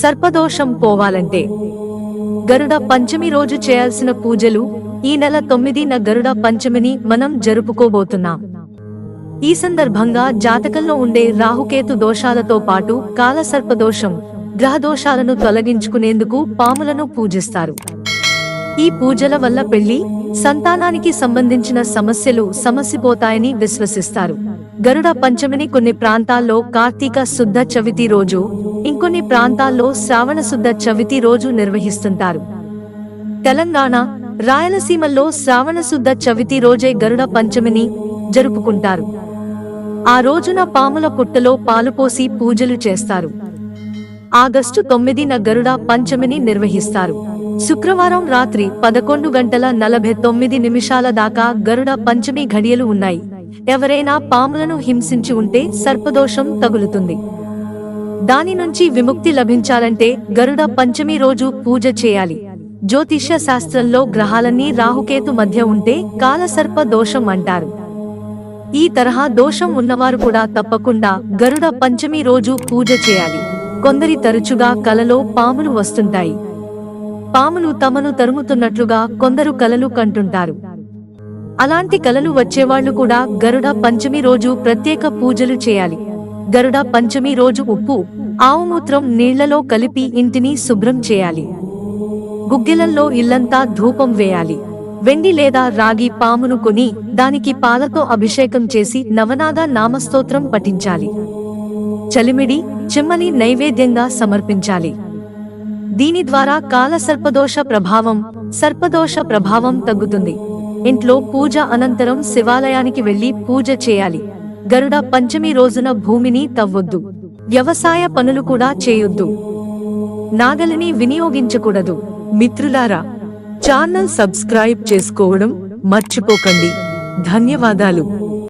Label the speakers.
Speaker 1: సర్పదోషం పోవాలంటే గరుడ పంచమి రోజు చేయాల్సిన పూజలు ఈ నెల తొమ్మిదిన గరుడ పంచమిని మనం జరుపుకోబోతున్నాం. ఈ సందర్భంగా జాతకంలో ఉండే రాహుకేతు దోషాలతో పాటు కాలసర్పదోషం గ్రహదోషాలను తొలగించుకునేందుకు పాములను పూజిస్తారు. ఈ పూజల వల్ల పెళ్ళి సంతానానికి సంబంధించిన సమస్యలు సమసిపోతాయని విశ్వసిస్తారు. గరుడ పంచమిని కొన్ని ప్రాంతాల్లో కార్తీక శుద్ధ చవితి రోజు ఇంకొన్ని ప్రాంతాల్లో శ్రావణ శుద్ధ చవితి రోజు నిర్వహిస్తుంటారు. తెలంగాణ రాయలసీమల్లో శ్రావణ శుద్ధ చవితి రోజే గరుడ పంచమిని జరుపుకుంటారు. ఆ రోజున పాముల పుట్టలో పాలు పోసి పూజలు చేస్తారు. ఆగస్టు తొమ్మిదిన గరుడ పంచమిని నిర్వహిస్తారు. శుక్రవారం రాత్రి పదకొండు గంటల నలభై తొమ్మిది నిమిషాల దాకా గరుడ పంచమి ఘడియలు ఉన్నాయి. ఎవరైనా పాములను హింసించి ఉంటే సర్పదోషం తగులుతుంది. దాని నుంచి విముక్తి లభించాలంటే గరుడ పంచమి రోజు పూజ చేయాలి. జ్యోతిష్య శాస్త్రంలో గ్రహాలన్నీ రాహుకేతు మధ్య ఉంటే కాలసర్ప దోషం అంటారు. ఈ తరహా దోషం ఉన్నవారు కూడా తప్పకుండా గరుడ పంచమి రోజు పూజ చేయాలి. కొందరి తరచుగా కలలో పాములు వస్తుంటాయి. పాములు తమను తరుముతున్నట్లుగా కొందరు కలలు కంటుంటారు. అలాంటి కలలు వచ్చేవాళ్ళు కూడా గరుడ పంచమి రోజు ప్రత్యేక పూజలు చేయాలి. గరుడ పంచమి రోజు ఉప్పు ఆవుమూత్రం నీళ్ళలో కలిపి ఇంటిని శుభ్రం చేయాలి. గుగ్గిలంలో ఇల్లంతా ధూపం వేయాలి. వెండి లేదా రాగి పామును కొని దానికి పాలతో అభిషేకం చేసి నవనాద నామస్తోత్రం పఠించాలి. చలిమిడి చిమ్మని నైవేద్యంగా సమర్పించాలి. దీని ద్వారా కాల సర్పదోష ప్రభావం సర్పదోష ప్రభావం తగ్గుతుంది. ఇంట్లో పూజ అనంతరం శివాలయానికి వెళ్ళి పూజ చేయాలి. గరుడ పంచమి రోజున భూమిని తవ్వొద్దు. వ్యవసాయ పనులు కూడా చేయొద్దు. నాగలిని వినియోగించకూడదు. మిత్రులారా ఛానల్ సబ్స్క్రైబ్ చేసుకోవడం మర్చిపోకండి. ధన్యవాదాలు.